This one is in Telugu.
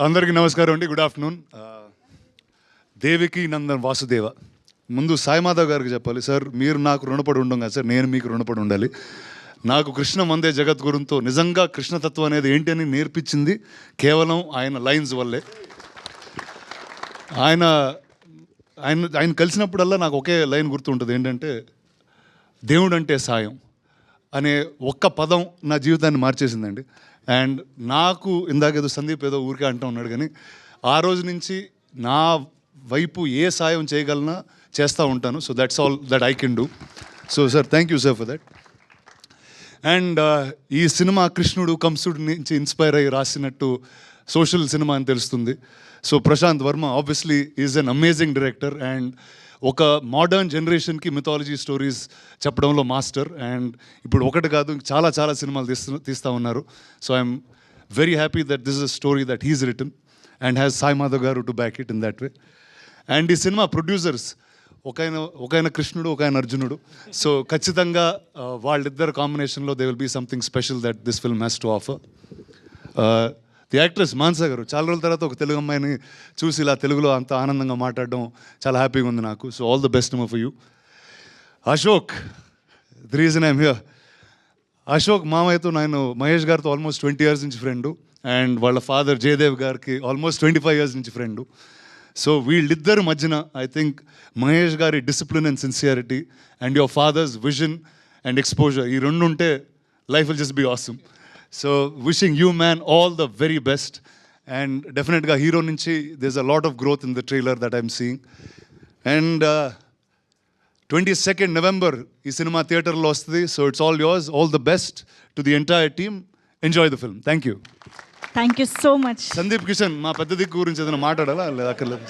అందరికీ నమస్కారం అండి. Good afternoon. దేవికి నందన్ వాసుదేవ. ముందు సాయిమాధవ్ గారికి చెప్పాలి. సార్ మీరు నాకు రుణపడి ఉండం కదా సార్ నేను మీకు రుణపడి ఉండాలి. నాకు కృష్ణ మందే జగద్గురుతో నిజంగా కృష్ణతత్వం అనేది ఏంటి అని నేర్పించింది కేవలం ఆయన లైన్స్ వల్లే. ఆయన ఆయన ఆయన కలిసినప్పుడల్లా నాకు ఒకే లైన్ గుర్తుంటుంది. ఏంటంటే దేవుడు అంటే సాయం. అనే ఒక్క పదం నా జీవితాన్ని మార్చేసిందండి. అండ్ నాకు ఇందాక ఏదో సందీప్ ఏదో ఊరికే అంటూ ఉన్నాడు కానీ ఆ రోజు నుంచి నా వైపు ఏ సాయం చేయగలనా చేస్తూ ఉంటాను. So that's all that I can do so sir thank you sir for that and ఈ సినిమా కృష్ణుడు కంసుడు నుంచి ఇన్స్పైర్ అయ్యి రాసినట్టు సోషల్ సినిమా అని తెలుస్తుంది. So Prashanth Varma obviously is an amazing director and ఒక మోడర్న్ జనరేషన్కి మిథాలజీ స్టోరీస్ చెప్పడంలో మాస్టర్ అండ్ ఇప్పుడు ఒకటి కాదు చాలా చాలా సినిమాలు తీస్తూ తీస్తూ ఉన్నారు. So I'm very happy that this is story that he's return and has Sai Madhav గారు to back it in that way and ఈ సినిమా ప్రొడ్యూసర్స్ ఒక ఆయన ఒక ఆయన కృష్ణుడు ఒక ఆయన అర్జునుడు. సో ఖచ్చితంగా వాళ్ళిద్దరు కాంబినేషన్లో they will be something special that this film has to offer the actress Mansa గారు చాలా రోజుల తర్వాత ఒక తెలుగు అమ్మాయిని చూసి ఇలా తెలుగులో అంత ఆనందంగా మాట్లాడడం చాలా హ్యాపీగా ఉంది నాకు. So all the best for you Ashok the reason I'm here Ashok మామయ్యతో నేను మహేష్ గారితో ఆల్మోస్ట్ ట్వంటీ ఇయర్స్ నుంచి ఫ్రెండు అండ్ వాళ్ళ ఫాదర్ జయదేవ్ గారికి ఆల్మోస్ట్ ట్వంటీ ఫైవ్ ఇయర్స్ నుంచి ఫ్రెండు సో వీళ్ళిద్దరి మధ్యన ఐ థింక్ మహేష్ గారి discipline and sincerity and your father's vision and exposure ఈ రెండు ఉంటే life will just be awesome so wishing you man all the very best and డెఫినెట్గా హీరో నుంచి this a lot of growth in the trailer that I'm seeing and twenty second November ఈ సినిమా థియేటర్లో వస్తుంది. So it's all yours all the best to the entire team enjoy the film thank you thank you so much Sandeep Kishan మా పెద్ద దిక్కు గురించి ఏదైనా మాట్లాడాలా? లేదా అక్కర్లేదు?